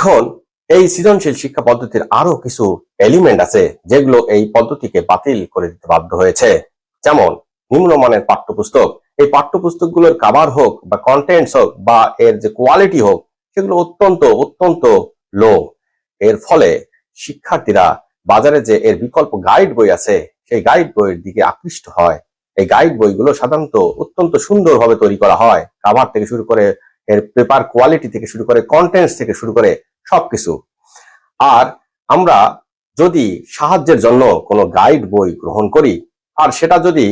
এখন এই সৃজনশীল শিক্ষা পদ্ধতির আরও কিছু এলিমেন্ট আছে যেগুলো এই পদ্ধতিকে বাতিল করে দিতে বাধ্য হয়েছে। যেমন নিম্নমানের পাঠ্যপুস্তক। এই পাঠ্যপুস্তকগুলোর কাভার হোক বা কন্টেন্টস হোক বা এর যে কোয়ালিটি হোক, সেগুলো অত্যন্ত অত্যন্ত লো এর ফলে শিক্ষার্থীরা বাজারে যে এর বিকল্প গাইড বই আছে, সেই গাইড বইয়ের দিকে আকৃষ্ট হয়। এই গাইড বইগুলো সাধারণত অত্যন্ত সুন্দরভাবে তৈরি করা হয়। কাভার থেকে শুরু করে এর পেপার কোয়ালিটি থেকে শুরু করে কন্টেন্টস থেকে শুরু করে সবকিছু। আর আমরা যদি সাহায্যের জন্য কোনো গাইড বই গ্রহণ করি, আর সেটা যদি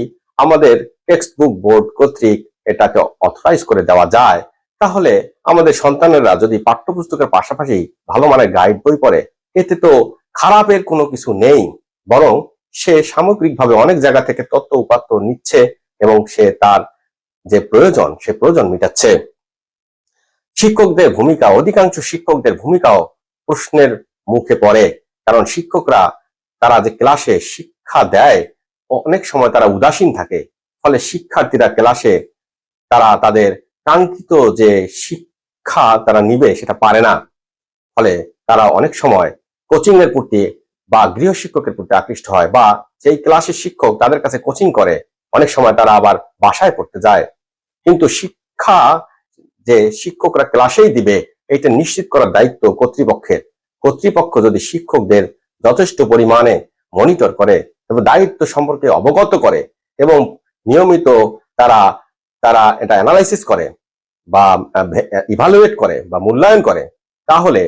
আমাদের টেক্সট বুক বোর্ড কর্তৃক এটাকে অথরাইজ করে দেওয়া যায়, তাহলে আমাদের সন্তানেরা যদি পাঠ্যপুস্তকের পাশাপাশি ভালো মানের গাইড বই পড়ে, এতে তো খারাপের কোনো কিছু নেই, বরং সে সামগ্রিকভাবে অনেক জায়গা থেকে তথ্য উপাত্ত নিচ্ছে এবং সে তার যে প্রয়োজন, সে প্রয়োজন মেটাচ্ছে। শিক্ষকদের ভূমিকা, অধিকাংশ শিক্ষকদের ভূমিকাও প্রশ্নের মুখে পড়ে। কারণ শিক্ষকরা, তারা যে ক্লাসে শিক্ষা দেয়, অনেক সময় তারা উদাসীন থাকে। ফলে শিক্ষার্থীরা ক্লাসে তারা তাদের কাঙ্ক্ষিত যে শিক্ষা তারা নিবে, সেটা পারে না। ফলে তারা অনেক সময় কোচিং এর প্রতি বা গৃহ শিক্ষকের প্রতি আকৃষ্ট হয় বা যেই ক্লাসের শিক্ষক তাদের কাছে কোচিং করে, অনেক সময় তারা আবার বাসায় পড়তে যায়। কিন্তু শিক্ষা যে শিক্ষকরা ক্লাসেই দিবে এটা নিশ্চিত করার দায়িত্ব কর্তৃপক্ষের। কর্তৃপক্ষ যদি শিক্ষকদের যথেষ্ট পরিমাণে মনিটর করে এবং দায়িত্ব সম্পর্কে অবগত করে এবং নিয়মিত তারা তারা এটা অ্যানালাইসিস করে বা ইভালুয়েট করে বা মূল্যায়ন করে, তাহলে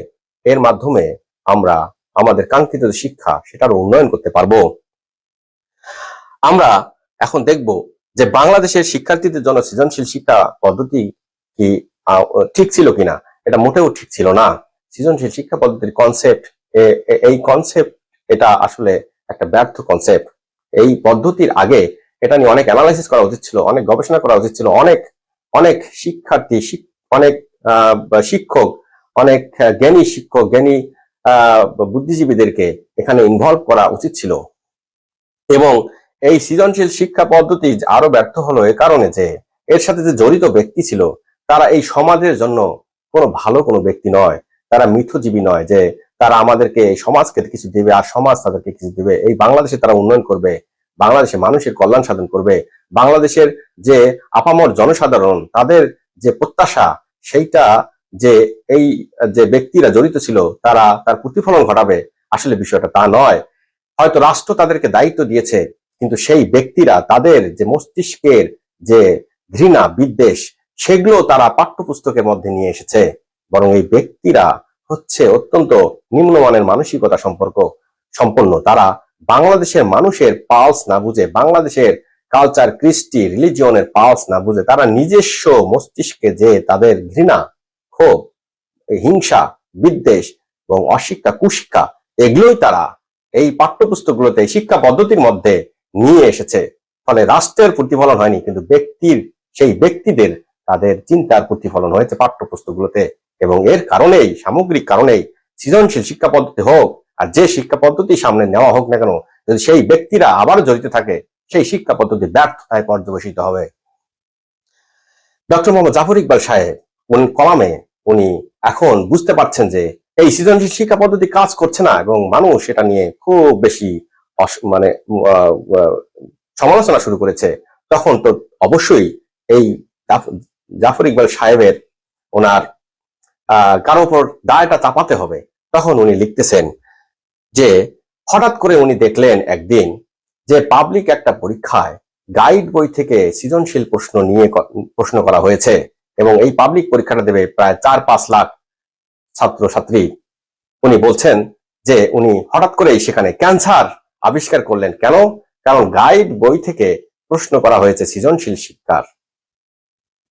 এর মাধ্যমে আমরা আমাদের কাঙ্ক্ষিত যে শিক্ষা সেটার উন্নয়ন করতে পারব। আমরা এখন দেখব যে বাংলাদেশের শিক্ষার্থীদের জন্য সৃজনশীল শিক্ষা পদ্ধতি কি ঠিক ছিল কিনা? এটা মোটেও ঠিক ছিল না। সৃজনশীল শিক্ষা পদ্ধতির কনসেপ্ট এই কনসেপ্ট এটা আসলে একটা ব্যর্থ কনসেপ্ট এই পদ্ধতির আগে এটা নিয়ে অনেক অ্যানালাইসিস করা উচিত ছিল, অনেক গবেষণা করা উচিত ছিল। অনেক অনেক শিক্ষার্থী অনেক শিক্ষক, অনেক জ্ঞানী শিক্ষক, জ্ঞানী বুদ্ধিজীবীদেরকে এখানে ইনভলভ করা উচিত ছিল। এবং এই সৃজনশীল শিক্ষা পদ্ধতি আরও ব্যর্থ হলো এ কারণে যে, এর সাথে যে জড়িত ব্যক্তি ছিল তারা এই সমাজের জন্য কোনো ভালো কোনো ব্যক্তি নয়। তারা মিথজীবী নয় যে তারা আমাদেরকে সমাজকে কিছু দিবে আর সমাজ তাদেরকে কিছু দিবে। এই বাংলাদেশে তারা উন্নয়ন করবে, বাংলাদেশে মানুষের কল্যাণ সাধন করবে, বাংলাদেশের যে আপামর জনসাধারণ, তাদের যে প্রত্যাশা, সেইটা যে এই যে ব্যক্তিরা জড়িত ছিল, তারা তার প্রতিফলন ঘটাবে। আসলে বিষয়টা তা নয়। হয়তো রাষ্ট্র তাদেরকে দায়িত্ব দিয়েছে, কিন্তু সেই ব্যক্তিরা তাদের যে মস্তিষ্কের যে ঘৃণা, বিদ্বেষ সেগুলো তারা পাঠ্যপুস্তকের মধ্যে নিয়ে এসেছে। বরং এই ব্যক্তিরা হচ্ছে অত্যন্ত নিম্নমানের মানসিকতা সম্পর্ক সম্পন্ন। তারা বাংলাদেশের মানুষের পালস না বুঝে, বাংলাদেশের কালচার, কৃষ্টি, রিলিজিয়নের পালস না বুঝে, তারা নিজস্ব মস্তিষ্কে যে তাদের ঘৃণা, ক্ষোভ, হিংসা, বিদ্বেষ এবং অশিক্ষা, কুশিক্ষা, এগুলোই তারা এই পাঠ্যপুস্তকগুলোতে শিক্ষা পদ্ধতির মধ্যে নিয়ে এসেছে। ফলে রাষ্ট্রের প্রতিফলন হয়নি, কিন্তু ব্যক্তির, সেই ব্যক্তিদের তাদের চিন্তার প্রতিফলন হয়েছে পাঠ্যপুস্তকগুলোতে এবং এর কারণেই, সামগ্রিক কারণেই সৃজনশীল শিক্ষা পদ্ধতি হোক আর যে শিক্ষা পদ্ধতি সামনে নেওয়া হোক না কেন, যদি সেই ব্যক্তিরা আবার জড়িত থাকে, সেই শিক্ষা পদ্ধতি ব্যর্থতায় পর্যবেসিত হবে। ডক্টর মোহাম্মদ জাফর ইকবাল সাহেব উনি কলামে উনি এখন বুঝতে পারছেন যে এই সৃজনশীল শিক্ষা পদ্ধতি কাজ করছে না এবং মানুষ এটা নিয়ে খুব বেশি মানে সমালোচনা শুরু করেছে, তখন তো অবশ্যই এই জাফর ইকবাল সাহেবের ওনার কারও উপর দায়টা চাপাতে হবে, তখন উনি লিখতেছেন যে, হঠাৎ করে উনি দেখলেন একদিন যে পাবলিক একটা পরীক্ষায় গাইড বই থেকে সৃজনশীল প্রশ্ন নিয়ে প্রশ্ন করা হয়েছে এবং এই পাবলিক পরীক্ষাটা দেবে প্রায় চার পাঁচ লাখ ছাত্র ছাত্রী উনি বলছেন যে, উনি হঠাৎ করেই সেখানে ক্যান্সার আবিষ্কার করলেন কেন? কারণ গাইড বই থেকে প্রশ্ন করা হয়েছে সৃজনশীল শিক্ষার।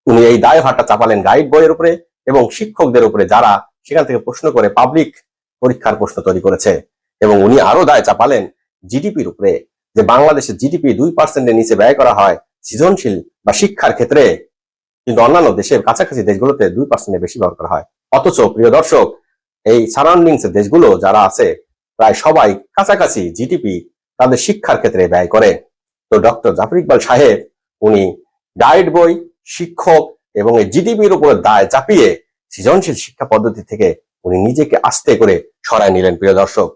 উনি এই দায় ভারটা চাপালেন গাইড বইয়ের উপরে এবং শিক্ষকদের উপরে যারা সেখান থেকে প্রশ্ন করে পাবলিক পরীক্ষার প্রশ্ন তৈরি করেছে। এবং উনি আরও দায় চাপালেন জিডিপির উপরে যে বাংলাদেশের জিডিপি দুই পার্সেন্টের নিচে ব্যয় করা হয় সৃজনশীল বা শিক্ষার ক্ষেত্রে, কিন্তু অন্যান্য দেশের কাছাকাছি দেশগুলোতে দুই পার্সেন্টের বেশি ব্যবহার করা হয়। অথচ প্রিয় দর্শক, এই সারাউন্ডিংস দেশগুলো যারা আছে, প্রায় সবাই কাছাকাছি জিডিপি তাদের শিক্ষার ক্ষেত্রে ব্যয় করে। তো ডক্টর জাফর ইকবাল সাহেব, উনি গাইড বই শিক্ষক এবং এই জিডিপির উপরে দায় চাপিয়ে সৃজনশীল শিক্ষা পদ্ধতি থেকে উনি নিজেকে আস্তে করে সরায় নিলেন, প্রিয় দর্শক।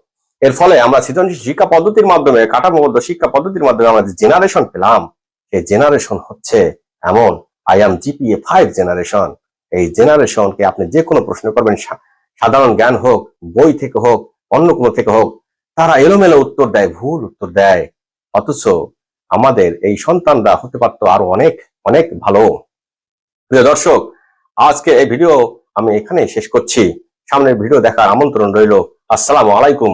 এর ফলে আমরা সৃজনশীল শিক্ষা পদ্ধতির মাধ্যমে কাঠামোবদ্ধ শিক্ষা পদ্ধতির মাধ্যমে আমরা যে জেনারেশন পেলাম, সেই জেনারেশন হচ্ছে এমন I am GPA five generation এই জেনারেশনকে আপনি যে কোনো প্রশ্ন করবেন সাধারণ জ্ঞান হোক, বই থেকে হোক, অন্য কোনো থেকে হোক, তারা এলোমেলো উত্তর দেয়, ভুল উত্তর দেয়। অথচ আমাদের এই সন্তানরা হতে পারতো আরও অনেক অনেক ভালো। প্রিয় দর্শক, আজকে এই ভিডিও আমি এখানেই শেষ করছি। সামনের ভিডিও দেখার আমন্ত্রণ রইল। আসসালামু আলাইকুম।